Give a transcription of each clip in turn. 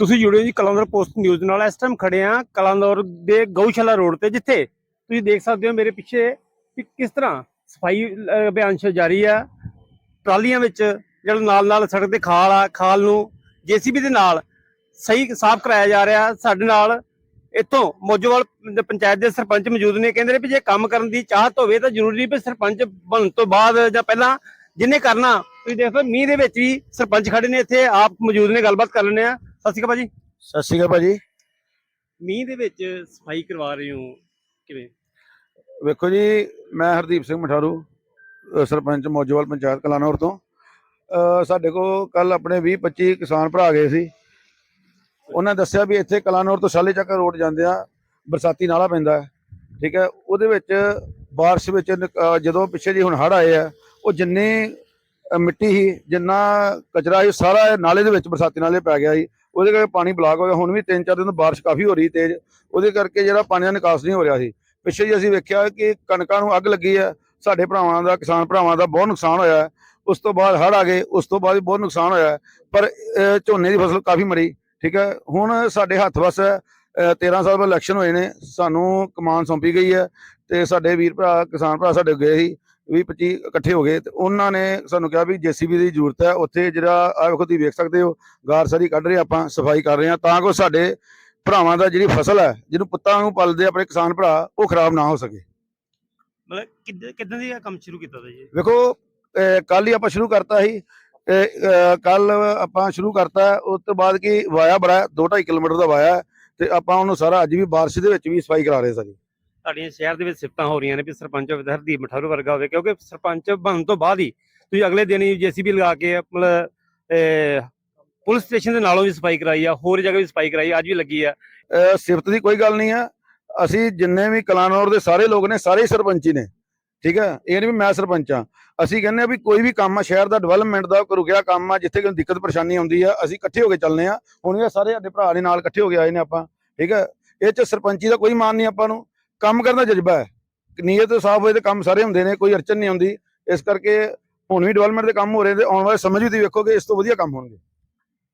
ਤੁਸੀਂ ਜੁੜੇ ਹੋ ਜੀ ਕਲਾਨੌਰ ਪੋਸਟ ਨਿਊਜ਼ ਨਾਲ। ਇਸ ਟਾਈਮ ਖੜੇ ਆ ਕਲਾਨੌਰ ਦੇ ਗਊਸ਼ਾਲਾ ਰੋਡ ਤੇ, ਜਿੱਥੇ ਤੁਸੀਂ ਦੇਖ ਸਕਦੇ ਹੋ ਮੇਰੇ ਪਿੱਛੇ ਕਿਸ ਤਰ੍ਹਾਂ ਸਫ਼ਾਈ ਅਭਿਆਨ ਜਾਰੀ ਆ। ਟਰਾਲੀਆਂ ਵਿੱਚ ਜਿਹੜਾ ਨਾਲ ਨਾਲ ਸੜਕ ਤੇ ਖਾਲ ਆ, ਖਾਲ ਨੂੰ ਜੀਸੀਬੀ ਦੇ ਨਾਲ ਸਹੀ ਸਾਫ਼ ਕਰਾਇਆ ਜਾ ਰਿਹਾ। ਸਾਡੇ ਨਾਲ ਇੱਥੋਂ ਮੋਜੋਵਾਲ ਪੰਚਾਇਤ ਦੇ ਸਰਪੰਚ ਮੌਜੂਦ ਨੇ। ਕਹਿੰਦੇ ਨੇ ਵੀ ਜੇ ਕੰਮ ਕਰਨ ਦੀ ਚਾਹਤ ਹੋਵੇ ਤਾਂ ਜ਼ਰੂਰੀ ਵੀ ਸਰਪੰਚ ਬਣਨ ਤੋਂ ਬਾਅਦ ਜਾਂ ਪਹਿਲਾਂ ਜਿਹਨੇ ਕਰਨਾ, ਤੁਸੀਂ ਦੇਖੋ ਮੀਂਹ ਦੇ ਵਿੱਚ ਵੀ ਸਰਪੰਚ ਖੜੇ ਨੇ ਇੱਥੇ। ਆਪ ਮੌਜੂਦ ਨੇ, ਗੱਲਬਾਤ ਕਰ ਲੈਂਦੇ ਆ ਸਤਿ ਸ਼੍ਰੀ ਅਕਾਲ ਭਾਜੀ। ਸਤਿ ਸ਼੍ਰੀ ਅਕਾਲ ਭਾਜੀ। ਮੀਂਹ ਦੇ ਵਿੱਚ ਸਫ਼ਾਈ ਕਰਵਾ ਰਹੇ ਹੋ ਕਿਵੇਂ? ਵੇਖੋ ਜੀ ਮੈਂ ਹਰਦੀਪ ਸਿੰਘ ਮਠਾਰੂ ਸਰਪੰਚ ਮੋਜੋਵਾਲ ਪੰਚਾਇਤ ਕਲਾਨੌਰ ਤੋਂ। ਸਾਡੇ ਕੋਲ ਕੱਲ ਆਪਣੇ 20 25 ਕਿਸਾਨ ਭਰਾ ਗਏ ਸੀ। ਉਹਨਾਂ ਦੱਸਿਆ ਵੀ ਇੱਥੇ ਕਲਾਨੌਰ ਤੋਂ ਸ਼ਾਲੇ ਚੱਕ ਰੋਡ ਜਾਂਦੇ ਆ ਬਰਸਾਤੀ ਨਾਲਾ ਪੈਂਦਾ ਹੈ। ਠੀਕ ਹੈ ਉਹਦੇ ਵਿੱਚ ਬਾਰਿਸ਼ ਵਿੱਚ ਜਦੋਂ ਪਿੱਛੇ ਜੀ ਹੁਣ ਹੜ ਆਏ ਆ ਉਹ ਜਿੰਨੀ ਮਿੱਟੀ ਸੀ ਜਿੰਨਾ ਕਚਰਾ ਸੀ ਸਾਰਾ ਇਹ ਨਾਲੇ ਦੇ ਵਿੱਚ ਬਰਸਾਤੀ ਨਾਲੇ ਪੈ ਗਿਆ ਸੀ। ਉਹਦੇ ਕਰਕੇ ਪਾਣੀ ਬਲਾਕ ਹੋ ਗਿਆ। ਹੁਣ ਵੀ 3-4 ਦਿਨ ਤੋਂ ਬਾਰਿਸ਼ ਕਾਫੀ ਹੋ ਰਹੀ ਤੇਜ਼। ਉਹਦੇ ਕਰਕੇ ਜਿਹੜਾ ਪਾਣੀ ਦਾ ਨਿਕਾਸ ਨਹੀਂ ਹੋ ਰਿਹਾ ਸੀ। ਪਿੱਛੇ ਜੀ ਅਸੀਂ ਵੇਖਿਆ ਕਿ ਕਣਕਾਂ ਨੂੰ ਅੱਗ ਲੱਗੀ ਹੈ। ਸਾਡੇ ਭਰਾਵਾਂ ਦਾ, ਕਿਸਾਨ ਭਰਾਵਾਂ ਦਾ ਬਹੁਤ ਨੁਕਸਾਨ ਹੋਇਆ ਉਸ ਤੋਂ ਬਾਅਦ ਹੜ੍ਹ ਆ ਗਏ, ਉਸ ਤੋਂ ਬਾਅਦ ਬਹੁਤ ਨੁਕਸਾਨ ਹੋਇਆ ਪਰ ਝੋਨੇ ਦੀ ਫਸਲ ਕਾਫੀ ਮਰੀ, ਠੀਕ ਹੈ। ਹੁਣ ਸਾਡੇ ਹੱਥ ਵਸ ਹੈ 13 ਸਾਲ ਬਾਅਦ ਇਲੈਕਸ਼ਨ ਹੋਏ ਨੇ। ਸਾਨੂੰ ਕਮਾਨ ਸੌਂਪੀ ਗਈ ਹੈ ਤੇ ਸਾਡੇ ਵੀਰ ਭਰਾ, ਕਿਸਾਨ ਭਰਾ ਸਾਡੇ ਗਏ ਸੀ। 20 25 ਇਕੱਠੇ ਹੋ ਗਏ ਤੇ ਉਹਨਾਂ ਨੇ ਸਾਨੂੰ ਕਿਹਾ ਵੀ ਜੀਸੀਬੀ ਦੀ ਜ਼ਰੂਰਤ ਹੈ ਉੱਥੇ ਜਿਹੜਾ ਆ ਵੇਖੋ ਤੁਸੀਂ ਵੇਖ ਸਕਦੇ ਹੋ ਗਾਰ ਸਾਰੀ ਕੱਢ ਰਹੇ ਆਪਾਂ ਸਫ਼ਾਈ ਕਰ ਰਹੇ ਹਾਂ ਤਾਂ ਕਿ ਸਾਡੇ ਭਰਾਵਾਂ ਦਾ ਜਿਹੜੀ ਫਸਲ ਹੈ ਜਿਹਨੂੰ ਪੁੱਤਾਂ ਨੂੰ ਪਲਦੇ ਆਪਣੇ ਕਿਸਾਨ ਭਰਾ ਉਹ ਖਰਾਬ ਨਾ ਹੋ ਸਕੇ। ਮਤਲਬ ਕਿੱਦਾਂ ਕਿੱਦਾਂ ਦੀ ਇਹ ਕੰਮ ਸ਼ੁਰੂ ਕੀਤਾ ਤਾ ਜੀ? ਵੇਖੋ ਕੱਲ ਹੀ ਆਪਾਂ ਸ਼ੁਰੂ ਕਰਤਾ ਸੀ ਕੱਲ ਆਪਾਂ ਸ਼ੁਰੂ ਕਰਤਾ ਉਸ ਤੋਂ ਬਾਅਦ ਕੀ ਵਾਇਆ ਬੜਾ 2.5 ਕਿਲੋਮੀਟਰ ਦਾ ਵਾਇਆ ਹੈ, ਤੇ ਆਪਾਂ ਉਹਨੂੰ ਸਾਰਾ ਅੱਜ ਵੀ ਬਾਰਿਸ਼ ਦੇ ਵਿੱਚ ਵੀ ਸਫ਼ਾਈ ਕਰਾ ਰਹੇ ਸਾਰੀ। ਤੁਹਾਡੀਆਂ ਸ਼ਹਿਰ ਦੇ ਵਿੱਚ ਸਿਫਤਾਂ ਹੋ ਰਹੀਆਂ ਨੇ ਵੀ ਸਰਪੰਚ ਹੋਵੇ ਮਠਾਰੂ ਵਰਗਾ ਹੋਵੇ ਕਿਉਂਕਿ ਸਰਪੰਚ ਬਣਨ ਤੋਂ ਬਾਅਦ ਹੀ ਤੁਸੀਂ ਅਗਲੇ ਦਿਨ ਹੀ ਜੀਸੀਬੀ ਲਗਾ ਕੇ ਮਤਲਬ ਅਹ, ਪੁਲਿਸ ਸਟੇਸ਼ਨ ਦੇ ਨਾਲੋਂ ਵੀ ਸਫ਼ਾਈ ਕਰਾਈ ਆ ਹੋਰ ਜਗ੍ਹਾ ਵੀ ਸਫ਼ਾਈ ਕਰਾਈ ਅੱਜ ਵੀ ਲੱਗੀ ਆ। ਸਿਫਤ ਦੀ ਕੋਈ ਗੱਲ ਨਹੀਂ ਆ। ਅਸੀਂ ਜਿੰਨੇ ਵੀ ਕਲਾਨੌਰ ਦੇ ਸਾਰੇ ਲੋਕ ਨੇ ਸਾਰੇ ਹੀ ਸਰਪੰਚੀ ਨੇ ਠੀਕ ਹੈ ਇਹ ਨਹੀਂ ਵੀ ਮੈਂ ਸਰਪੰਚ ਆ। ਅਸੀਂ ਕਹਿੰਦੇ ਆ ਵੀ ਕੋਈ ਵੀ ਕੰਮ ਆ ਸ਼ਹਿਰ ਦਾ ਡਿਵੈਲਪਮੈਂਟ ਦਾ ਕੋਈ ਰੁਕਿਆ ਕੰਮ ਆ ਜਿੱਥੇ ਕੋਈ ਦਿੱਕਤ ਪਰੇਸ਼ਾਨੀ ਆਉਂਦੀ ਆ ਅਸੀਂ ਇਕੱਠੇ ਹੋ ਕੇ ਚੱਲਨੇ ਆ। ਹੁਣ ਇਹ ਸਾਰੇ ਸਾਡੇ ਭਰਾ ਦੇ ਨਾਲ ਇਕੱਠੇ ਹੋ ਕੇ ਆਏ ਨੇ ਆਪਾਂ ਠੀਕ ਹੈ ਇਹ ਚ ਸਰਪੰਚੀ ਦਾ ਕੋਈ ਮਾਨ ਨਹੀਂ ਆਪਾਂ ਨੂੰ। ਕੰਮ ਕਰਨ ਦਾ ਜਜ਼ਬਾ ਹੈ। ਨੀਅਤ ਸਾਫ਼ ਹੋਏ ਤੇ ਕੰਮ ਸਾਰੇ ਹੁੰਦੇ ਨੇ ਕੋਈ ਅੜਚਨ ਨਹੀਂ ਆਉਂਦੀ। ਇਸ ਕਰਕੇ ਹੁਣ ਵੀ ਡਿਵੈਲਪਮੈਂਟ ਦੇ ਕੰਮ ਹੋ ਰਹੇ ਤੇ ਆਉਣ ਵਾਲੇ ਸਮਝ ਵੀ ਤੁਸੀਂ ਵੇਖੋਗੇ ਇਸ ਤੋਂ ਵਧੀਆ ਕੰਮ ਹੋਣਗੇ।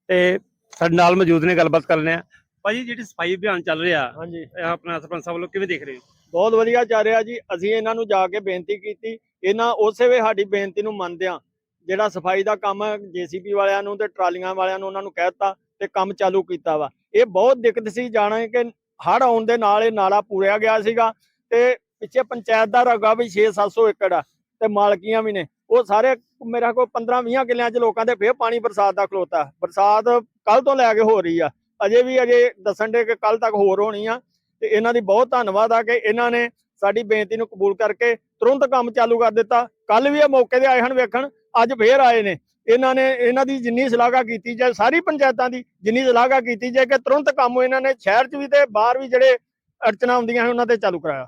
ਤੇ ਸਾਡੇ ਨਾਲ ਮੌਜੂਦ ਨੇ ਗੱਲਬਾਤ ਕਰ ਲੈਂਦੇ ਆ ਭਾਜੀ ਜਿਹੜੀ ਸਫ਼ਾਈ ਅਭਿਆਨ ਚੱਲ ਰਿਹਾ ਹਾਂਜੀ। ਇਹ ਆਪਣਾ ਸਰਪੰਚ ਸਾਹਿਬ ਵੱਲੋਂ ਕਿਵੇਂ ਦੇਖ ਰਹੇ ਹੋ? ਬਹੁਤ ਵਧੀਆ ਚੱਲ ਰਿਹਾ ਜੀ। ਅਸੀਂ ਇਹਨਾਂ ਨੂੰ ਜਾ ਕੇ ਬੇਨਤੀ ਕੀਤੀ। ਇਹਨਾਂ ਉਸੇ ਵੇ ਸਾਡੀ ਬੇਨਤੀ ਨੂੰ ਮੰਨਦਿਆਂ ਜਿਹੜਾ ਸਫ਼ਾਈ ਦਾ ਕੰਮ ਜੀਸੀਬੀ ਵਾਲਿਆਂ ਨੂੰ ਤੇ ਟਰਾਲੀਆਂ ਵਾਲਿਆਂ ਨੂੰ ਉਹਨਾਂ ਨੂੰ ਕਹਿਤਾ ਤੇ ਕੰਮ ਚਾਲੂ ਕੀਤਾ ਵਾ। ਇਹ ਬਹੁਤ ਦਿੱਕਤ ਸੀ। ਜਾਣਾ ਕਿ ਹੜ ਆਉਣ ਦੇ ਨਾਲ ਇਹ ਨਾਲਾ ਪੂਰਿਆ ਗਿਆ ਸੀਗਾ ਤੇ ਪਿੱਛੇ ਪੰਚਾਇਤ ਦਾ ਰਗਾ ਵੀ 6-700 ਏਕੜ ਆ ਤੇ ਮਾਲਕੀਆਂ ਵੀ ਨੇ। ਉਹ ਸਾਰੇ ਮੇਰਾ ਕੋਲ 15-20 ਕਿੱਲਿਆਂ 'ਚ ਲੋਕਾਂ ਦੇ ਫੇਰ ਪਾਣੀ ਬਰਸਾਤ ਦਾ ਖਲੋਤਾ। ਬਰਸਾਤ ਕੱਲ ਤੋਂ ਲੈ ਕੇ ਹੋ ਰਹੀ ਆ। ਅਜੇ ਵੀ ਅਜੇ ਦੱਸਣ ਦੇ ਕਿ ਕੱਲ ਤੱਕ ਹੋਰ ਹੋਣੀ ਆ। ਤੇ ਇਹਨਾਂ ਦੀ ਬਹੁਤ ਧੰਨਵਾਦ ਆ ਕਿ ਇਹਨਾਂ ਨੇ ਸਾਡੀ ਬੇਨਤੀ ਨੂੰ ਕਬੂਲ ਕਰਕੇ ਤੁਰੰਤ ਕੰਮ ਚਾਲੂ ਕਰ ਦਿੱਤਾ। ਕੱਲ ਵੀ ਇਹ ਮੌਕੇ ਤੇ ਆਏ ਹਨ ਵੇਖਣ। ਅੱਜ ਫੇਰ ਆਏ ਨੇ। ਇਹਨਾਂ ਨੇ ਇਹਨਾਂ ਦੀ ਜਿੰਨੀ ਸ਼ਲਾਘਾ ਕੀਤੀ ਜਾਏ ਸਾਰੀ ਪੰਚਾਇਤਾਂ ਦੀ ਜਿੰਨੀ ਸ਼ਲਾਘਾ ਕੀਤੀ ਜਾਏ ਕਿ ਤੁਰੰਤ ਕੰਮ ਇਹਨਾਂ ਨੇ ਸ਼ਹਿਰ 'ਚ ਵੀ ਤੇ ਬਾਹਰ ਵੀ ਜਿਹੜੇ ਅੜਚਣਾ ਹੁੰਦੀਆਂ ਹਨ ਉਹਨਾਂ ਤੇ ਚਾਲੂ ਕਰਾਇਆ।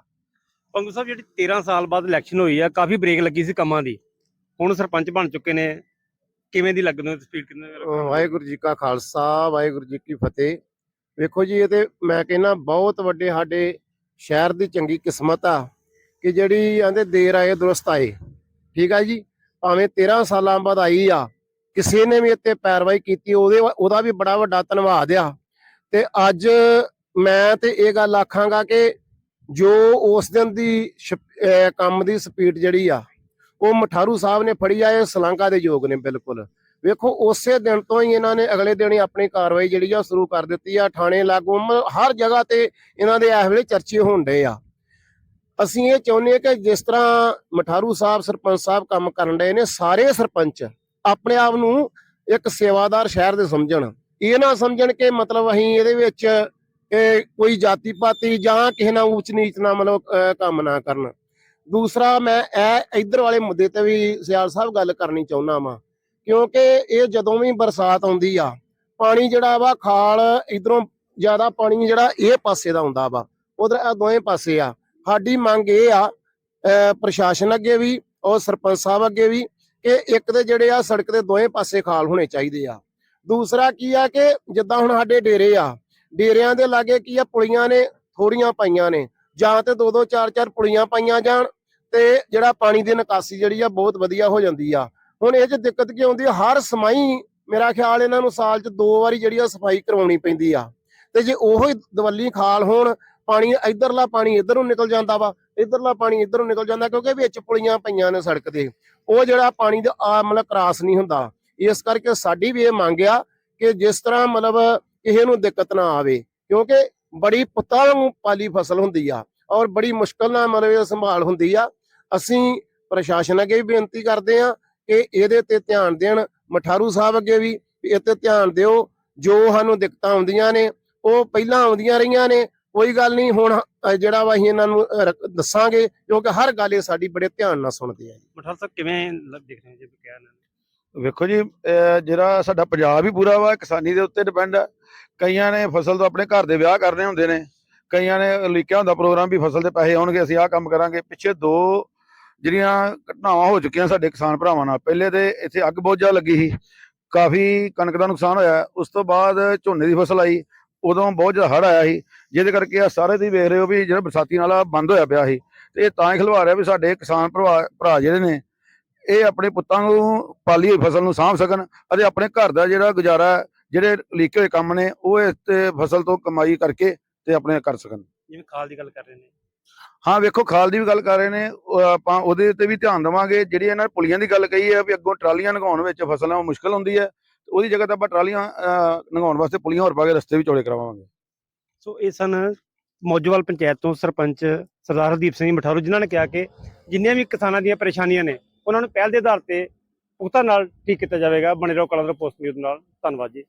ਪੰਗੂ ਸਾਹਿਬ ਜਿਹੜੀ 13 ਸਾਲ ਬਾਅਦ ਇਲੈਕਸ਼ਨ ਹੋਈ ਆ ਕਾਫੀ ਬ੍ਰੇਕ ਲੱਗੀ ਸੀ ਕੰਮਾਂ ਦੀ। ਹੁਣ ਸਰਪੰਚ ਬਣ ਚੁੱਕੇ ਨੇ। ਕਿਵੇਂ ਦੀ ਲੱਗਦੀ ਹੈ ਸਪੀਡ ਕਿੰਨੇ ਵਾਹਿਗੁਰੂ ਜੀ ਕਾ ਖਾਲਸਾ ਵਾਹਿਗੁਰੂ ਜੀ ਕੀ ਫਤਿਹ। ਵੇਖੋ ਜੀ ਇਹ ਤੇ ਮੈਂ ਕਹਿੰਨਾ ਬਹੁਤ ਵੱਡੇ ਸਾਡੇ ਸ਼ਹਿਰ ਦੀ ਚੰਗੀ ਕਿਸਮਤ ਆ ਕਿ ਜਿਹੜੀ ਆਂਦੇ ਦੇਰ ਆਏ ਦੁਰਸਤ ਆਏ। ਠੀਕ ਆ ਜੀ? ਭਾਵੇਂ 13 ਸਾਲਾਂ ਬਾਅਦ ਆਈ ਆ, ਕਿਸੇ ਨੇ ਵੀ ਇੱਥੇ ਪੈਰਵਾਈ ਕੀਤੀ, ਉਹਦੇ ਉਹਦਾ ਵੀ ਬੜਾ ਵੱਡਾ ਧੰਨਵਾਦ ਆ। ਤੇ ਅੱਜ ਮੈਂ ਤੇ ਇਹ ਗੱਲ ਆਖਾਂਗਾ ਕਿ ਜੋ ਉਸ ਦਿਨ ਦੀ ਸ਼ਪ- ਕੰਮ ਦੀ ਸਪੀਡ ਜਿਹੜੀ ਆ, ਉਹ ਮਠਾਰੂ ਸਾਹਿਬ ਨੇ ਫੜੀ ਆ, ਇਹ ਸਲਾਂਘਾ ਦੇ ਯੋਗ ਨੇ, ਬਿਲਕੁਲ। ਵੇਖੋ, ਉਸੇ ਦਿਨ ਤੋਂ ਹੀ ਇਹਨਾਂ ਨੇ ਅਗਲੇ ਦਿਨ ਹੀ ਆਪਣੀ ਕਾਰਵਾਈ ਜਿਹੜੀ ਆ ਸ਼ੁਰੂ ਕਰ ਦਿੱਤੀ ਆ। ਥਾਣੇ ਲਾਗੂ ਹਰ ਜਗ੍ਹਾ ਤੇ ਇਹਨਾਂ ਦੇ ਇਸ ਵੇਲੇ ਚਰਚੇ ਹੋਣ ਡੇ ਆ। ਅਸੀਂ ਇਹ ਚਾਹੁੰਦੇ ਹਾਂ ਕਿ ਜਿਸ ਤਰ੍ਹਾਂ ਮਠਾਰੂ ਸਾਹਿਬ, ਸਰਪੰਚ ਸਾਹਿਬ ਕੰਮ ਕਰਨ ਡਏ ਨੇ, ਸਾਰੇ ਸਰਪੰਚ ਆਪਣੇ ਆਪ ਨੂੰ ਇੱਕ ਸੇਵਾਦਾਰ ਸ਼ਹਿਰ ਦੇ ਸਮਝਣ। ਇਹ ਨਾ ਸਮਝਣ ਕਿ ਮਤਲਬ ਅਸੀਂ ਇਹਦੇ ਵਿੱਚ ਕੋਈ ਜਾਤੀ ਪਾਤੀ ਜਾਂ ਕਿਸੇ ਨਾਲ ਉੱਚ ਨੀਚ ਨਾਲ ਮਤਲਬ ਕੰਮ ਨਾ ਕਰਨ। ਦੂਸਰਾ, ਮੈਂ ਇਹ ਇਧਰ ਵਾਲੇ ਮੁੱਦੇ ਤੇ ਵੀ ਸਿਆਲ ਸਾਹਿਬ ਗੱਲ ਕਰਨੀ ਚਾਹੁੰਦਾ ਵਾਂ, ਕਿਉਂਕਿ ਇਹ ਜਦੋਂ ਵੀ ਬਰਸਾਤ ਆਉਂਦੀ ਆ, ਪਾਣੀ ਜਿਹੜਾ ਵਾ, ਖਾਲ ਇਧਰੋਂ ਜ਼ਿਆਦਾ ਪਾਣੀ ਜਿਹੜਾ ਇਹ ਪਾਸੇ ਦਾ ਹੁੰਦਾ ਵਾ, ਉਧਰ ਦੋਵੇਂ ਪਾਸੇ ਆ। ਸਾਡੀ ਮੰਗ ਇਹ ਆ ਪ੍ਰਸ਼ਾਸਨ ਅੱਗੇ ਵੀ ਔਰ ਸਰਪੰਚ ਸਾਹਿਬ ਅੱਗੇ ਵੀ ਕਿ ਇੱਕ ਦੇ ਜਿਹੜੇ ਆ ਸੜਕ ਦੇ ਦੋਵੇਂ ਪਾਸੇ ਖਾਲ ਹੋਣੇ ਚਾਹੀਦੇ ਆ। ਦੂਸਰਾ ਕੀ ਆ ਕਿ ਜਿੱਦਾਂ ਹੁਣ ਸਾਡੇ ਡੇਰੇ ਆ, ਡੇਰਿਆਂ ਦੇ ਲਾਗੇ ਕੀ ਆ, ਪੁਲੀਆਂ ਨੇ ਥੋੜੀਆਂ ਪਾਈਆਂ ਨੇ, ਜਾਂ ਤੇ ਦੋ ਦੋ ਚਾਰ ਚਾਰ ਪੁਲੀਆਂ ਪਾਈਆਂ ਜਾਣ ਤੇ ਜਿਹੜਾ ਪਾਣੀ ਦੀ ਨਿਕਾਸੀ ਜਿਹੜੀ ਆ ਬਹੁਤ ਵਧੀਆ ਹੋ ਜਾਂਦੀ ਆ। ਹੁਣ ਇਹ ਚ ਦਿੱਕਤ ਕੀ ਆਉਂਦੀ ਆ, ਹਰ ਸਮਾਈ ਮੇਰਾ ਖਿਆਲ ਇਹਨਾਂ ਨੂੰ ਸਾਲ 'ਚ ਦੋ ਵਾਰੀ ਜਿਹੜੀ ਆ ਸਫ਼ਾਈ ਕਰਵਾਉਣੀ ਪੈਂਦੀ ਆ। ਤੇ ਜੇ ਉਹੋ ਹੀ ਦਵੱਲੀ ਖਾਲ ਹੋਣ ਪਾਣੀ, ਇਧਰਲਾ ਪਾਣੀ ਇਧਰ ਨੂੰ ਨਿਕਲ ਜਾਂਦਾ ਵਾ, ਇਧਰਲਾ ਪਾਣੀ ਇਧਰ ਨੂੰ ਨਿਕਲ ਜਾਂਦਾ ਕਿਉਂਕਿ ਵਿੱਚ ਪੁਲੀਆਂ ਪਈਆਂ ਨੇ ਸੜਕ ਤੇ। ਉਹ ਜਿਹੜਾ ਪਾਣੀ ਦਾ ਆ ਮਤਲਬ ਕ੍ਰਾਸ ਨਹੀਂ ਹੁੰਦਾ। ਇਸ ਕਰਕੇ ਸਾਡੀ ਵੀ ਇਹ ਮੰਗ ਆ ਕਿ ਜਿਸ ਤਰ੍ਹਾਂ ਮਤਲਬ ਕਿਸੇ ਨੂੰ ਦਿੱਕਤ ਨਾ ਆਵੇ, ਕਿਉਂਕਿ ਬੜੀ ਪੁੱਤਾਂ ਵਾਂਗੂ ਪਾਲੀ ਫਸਲ ਹੁੰਦੀ ਆ ਔਰ ਬੜੀ ਮੁਸ਼ਕਲ ਨਾਲ ਮਤਲਬ ਇਹ ਸੰਭਾਲ ਹੁੰਦੀ ਆ। ਅਸੀਂ ਪ੍ਰਸ਼ਾਸਨ ਅੱਗੇ ਵੀ ਬੇਨਤੀ ਕਰਦੇ ਆ ਕਿ ਇਹਦੇ ਤੇ ਧਿਆਨ ਦੇਣ। ਮਠਾਰੂ ਸਾਹਿਬ ਅੱਗੇ ਵੀ ਇਹ ਤੇ ਧਿਆਨ ਦਿਓ। ਜੋ ਸਾਨੂੰ ਦਿੱਕਤਾਂ ਆਉਂਦੀਆਂ ਨੇ, ਉਹ ਪਹਿਲਾਂ ਆਉਂਦੀਆਂ ਰਹੀਆਂ ਨੇ। ਕੋਈ ਗੱਲ ਨਹੀਂ ਹੁਣ ਜਿਹੜਾ ਵਾ ਅਸੀਂ ਇਹਨਾਂ ਨੂੰ ਦੱਸਾਂਗੇ ਕਿਉਂਕਿ ਹਰ ਗੱਲ ਇਹ ਸਾਡੀ ਬੜੇ ਧਿਆਨ ਨਾਲ ਸੁਣਦੇ ਆ ਮਠਾਲ ਸਾਹਿਬ ਕਿਵੇਂ ਦੇਖ ਰਹੇ ਹੋ ਜੀ ਬਕਾਇਆ ਇਹਨਾਂ ਨੂੰ? ਵੇਖੋ ਜੀ ਜਿਹੜਾ ਸਾਡਾ ਪੰਜਾਬ ਹੀ ਪੂਰਾ ਵਾ ਕਿਸਾਨੀ ਦੇ ਉੱਤੇ ਡਿਪੈਂਡ ਆ। ਕਈਆਂ ਨੇ ਫਸਲ ਤੋਂ ਆਪਣੇ ਘਰ ਦੇ ਵਿਆਹ ਕਰਨੇ ਹੁੰਦੇ ਨੇ। ਕਈਆਂ ਨੇ ਲਿਖਿਆ ਹੁੰਦਾ ਪ੍ਰੋਗਰਾਮ ਵੀ ਫਸਲ ਦੇ ਪੈਸੇ ਆਉਣਗੇ ਅਸੀਂ ਆਹ ਕੰਮ ਕਰਾਂਗੇ। ਪਿੱਛੇ ਦੋ ਜਿਹੜੀਆਂ ਘਟਨਾਵਾਂ ਹੋ ਚੁੱਕੀਆਂ ਸਾਡੇ ਕਿਸਾਨ ਭਰਾਵਾਂ ਨਾਲ ਪਹਿਲੇ ਤੇ ਇੱਥੇ ਅੱਗ ਬਹੁਤ ਜ਼ਿਆਦਾ ਲੱਗੀ ਸੀ। ਕਾਫੀ ਕਣਕ ਦਾ ਨੁਕਸਾਨ ਹੋਇਆ। ਉਸ ਤੋਂ ਬਾਅਦ ਝੋਨੇ ਦੀ ਫਸਲ ਆਈ। ਉਦੋਂ ਬਹੁਤ ਜ਼ਿਆਦਾ ਹੜ੍ਹ ਆਇਆ ਸੀ ਜਿਹਦੇ ਕਰਕੇ ਆ ਸਾਰੇ ਤੁਸੀਂ ਵੇਖ ਰਹੇ ਹੋ ਵੀ ਜਿਹੜਾ ਬਰਸਾਤੀ ਨਾਲਾ ਬੰਦ ਹੋਇਆ ਪਿਆ ਸੀ ਤੇ ਇਹ ਤਾਂ ਹੀ ਖਲਵਾ ਰਿਹਾ ਵੀ ਸਾਡੇ ਕਿਸਾਨ ਭਰਾ ਭਰਾ ਜਿਹੜੇ ਨੇ ਇਹ ਆਪਣੇ ਪੁੱਤਾਂ ਨੂੰ ਪਾਲੀ ਹੋਈ ਫਸਲ ਨੂੰ ਸਾਂਭ ਸਕਣ ਅਤੇ ਆਪਣੇ ਘਰ ਦਾ ਜਿਹੜਾ ਗੁਜ਼ਾਰਾ ਜਿਹੜੇ ਲਿਖੇ ਹੋਏ ਕੰਮ ਨੇ ਉਹ ਇਸ ਤੇ ਫਸਲ ਤੋਂ ਕਮਾਈ ਕਰਕੇ ਤੇ ਆਪਣੇ ਕਰ ਸਕਣ। ਜਿਵੇਂ ਖਾਲ ਦੀ ਗੱਲ ਕਰ ਰਹੇ ਨੇ। ਹਾਂ ਵੇਖੋ ਖਾਲ ਦੀ ਵੀ ਗੱਲ ਕਰ ਰਹੇ ਨੇ ਆਪਾਂ ਉਹਦੇ ਤੇ ਵੀ ਧਿਆਨ ਦੇਵਾਂਗੇ ਜਿਹੜੀ ਇਹਨਾਂ ਪੁਲੀਆਂ ਦੀ ਗੱਲ ਕਹੀ ਹੈ ਵੀ ਅੱਗੋਂ ਟਰਾਲੀਆਂ ਲੰਘਾਉਣ ਵਿੱਚ ਫਸਲਾਂ ਮੁਸ਼ਕਲ ਹੁੰਦੀ ਹੈ ਉਹਦੀ ਜਗ੍ਹਾ ਤੇ ਆਪਾਂ ਟਰਾਲੀਆਂ ਲੰਘਾਉਣ ਵਾਸਤੇ ਪੁਲੀਆਂ ਹੋਰ ਪਾ ਕੇ ਰਸਤੇ ਵੀ ਚੌੜੇ ਕਰਾਵਾਂਗੇ। ਸੋ ਇਹ ਸਨ ਮੌਜੂਵਾਲ ਪੰਚਾਇਤ ਤੋਂ ਸਰਪੰਚ ਸਰਦਾਰ ਹਰਦੀਪ ਸਿੰਘ ਮਠਾਰੂ, ਜਿਨ੍ਹਾਂ ਨੇ ਕਿਹਾ ਕਿ ਜਿੰਨੀਆਂ ਵੀ ਕਿਸਾਨਾਂ ਦੀਆਂ ਪਰੇਸ਼ਾਨੀਆਂ ਨੇ, ਉਹਨਾਂ ਨੂੰ ਪਹਿਲ ਦੇ ਆਧਾਰ ਤੇ ਪੁਖਤਾ ਨਾਲ ਠੀਕ ਕੀਤਾ ਜਾਵੇਗਾ। ਬਣੇ ਰਹੋ ਕਲਰ ਪੋਸਟ ਨਿਊਜ਼ ਨਾਲ। ਧੰਨਵਾਦ ਜੀ।